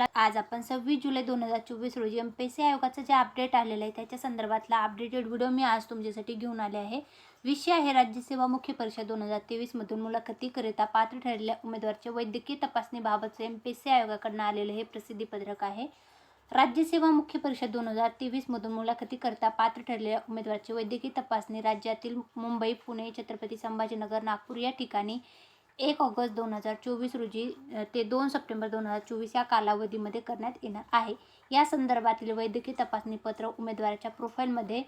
आज आपण सव्वीस जुलै दोन हजार चोवीस रोजी एम पी एस सी आयोगाचं जे अपडेट आलेलं आहे त्याच्या संदर्भातला अपडेटेड व्हिडिओ मी आज तुमच्यासाठी घेऊन आले आहे. विषय आहे राज्यसेवा मुख्य परीक्षा दोन हजार तेवीसमधून मुलाखतीकरिता पात्र ठरलेल्या उमेदवारच्या वैद्यकीय तपासणीबाबतचं एम पी एस सी आयोगाकडून आलेलं हे प्रसिद्धीपत्रक आहे. राज्यसेवा मुख्य परीक्षा दोन हजार तेवीसमधून मुलाखतीकरता पात्र ठरलेल्या उमेदवाराची वैद्यकीय तपासणी राज्यातील मुंबई पुणे छत्रपती संभाजीनगर नागपूर या ठिकाणी एक ऑगस्ट दोन हजार चोवीस रोजी ते दोन सप्टेंबर दोन हजार चोवीस या कालावधीमध्ये करण्यात येणार आहे. या संदर्भातील वैद्यकीय तपासणी पत्र उमेदवाराच्या प्रोफाईलमध्ये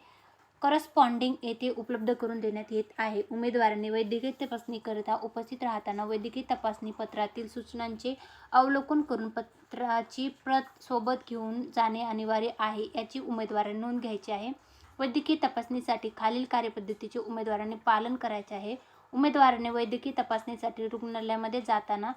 करस्पॉन्डिंग येथे उपलब्ध करून देण्यात येत आहे. उमेदवारांनी वैद्यकीय तपासणीकरिता उपस्थित राहताना वैद्यकीय तपासणी पत्रातील सूचनांचे अवलोकन करून पत्राची प्रत सोबत घेऊन जाणे अनिवार्य आहे याची उमेदवारांनी नोंद घ्यायची आहे. वैद्यकीय तपासणीसाठी खालील कार्यपद्धतीचे उमेदवारांनी पालन करायचे आहे. उमेदवाराने वैद्यकीय तपासणीसाठी रुग्णालयामध्ये जाताना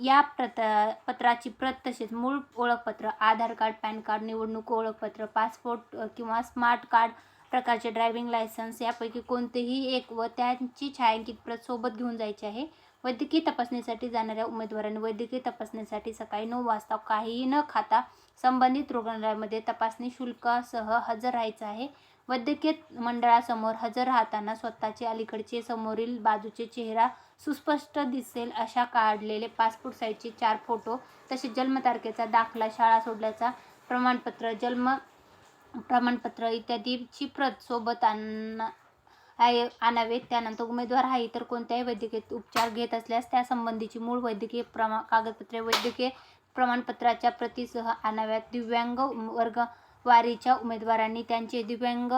या प्रत पत्राची प्रत तसेच मूळ ओळखपत्र आधार कार्ड पॅन कार्ड निवडणूक ओळखपत्र पासपोर्ट किंवा स्मार्ट कार्ड प्रकारचे ड्रायव्हिंग लायसन्स यापैकी कोणतेही एक व त्यांची छायांकित प्रत सोबत घेऊन जायची आहे. वैद्यकीय तपासणीसाठी जाणाऱ्या उमेदवारांनी वैद्यकीय तपासणीसाठी सकाळी नऊ वाजता काहीही न खाता संबंधित रुग्णालयामध्ये तपासणी शुल्कासह हजर राहायचं आहे. वैद्यकीय मंडळासमोर हजर राहताना स्वतःचे अलीकडचे समोरील बाजूचे चेहरा सुस्पष्ट दिसेल अशा काढलेले पासपोर्ट साईजचे चार फोटो तसेच जन्मतारखेचा दाखला शाळा सोडल्याचा प्रमाणपत्र जन्म प्रमाणपत्र इत्यादीची प्रत सोबत आण आहे आणावेत त्यानंतर उमेदवार हा इतर कोणत्याही वैद्यकीय उपचार घेत असल्यास त्यासंबंधीची मूळ वैद्यकीय प्रमा कागदपत्रे वैद्यकीय प्रमाणपत्राच्या प्रतीसह आणाव्यात. दिव्यांग वर्ग वारीच्या उमेदवारांनी त्यांचे दिव्यांगत्वाबाबतचे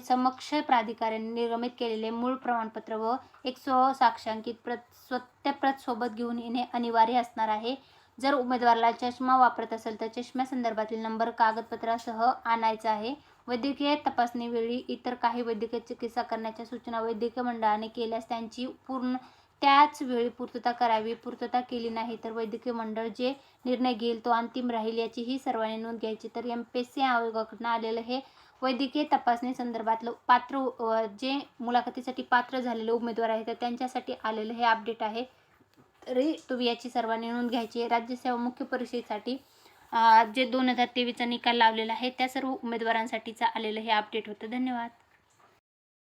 समक्ष प्राधिकाऱ्यांनी निर्गमित केलेले मूळ प्रमाणपत्र व एक स्व साक्षांकित प्रत सत्यप्रत सोबत घेऊन येणे अनिवार्य असणार आहे. जर उमेदवाराला चष्मा वापरत असेल तर चष्म्यासंदर्भातील नंबर कागदपत्रासह आणायचा आहे. वैद्यकीय तपासणीवेळी इतर काही वैद्यकीय चिकित्सा करण्याच्या सूचना वैद्यकीय मंडळाने केल्यास त्यांची पूर्ण त्याच वेळी पूर्तता करावी. पूर्तता केली नाही तर वैद्यकीय मंडळ जे निर्णय घेईल तो अंतिम राहील याचीही सर्वांनी नोंद घ्यायची. तर एम पी एस सी आयोगाकडून आलेलं हे वैद्यकीय तपासणी संदर्भातलं पात्र जे मुलाखतीसाठी पात्र झालेले उमेदवार आहेत तर त्यांच्यासाठी आलेलं हे अपडेट आहे. तरी तुम्ही याची सर्वांनी नोंद घ्यायची आहे. राज्यसेवा मुख्य परीक्षेसाठी जे दोन हजार तेवीसचा निकाल लावलेला आहे त्या सर्व उमेदवारांसाठीचा आलेलं हे अपडेट होतं. धन्यवाद.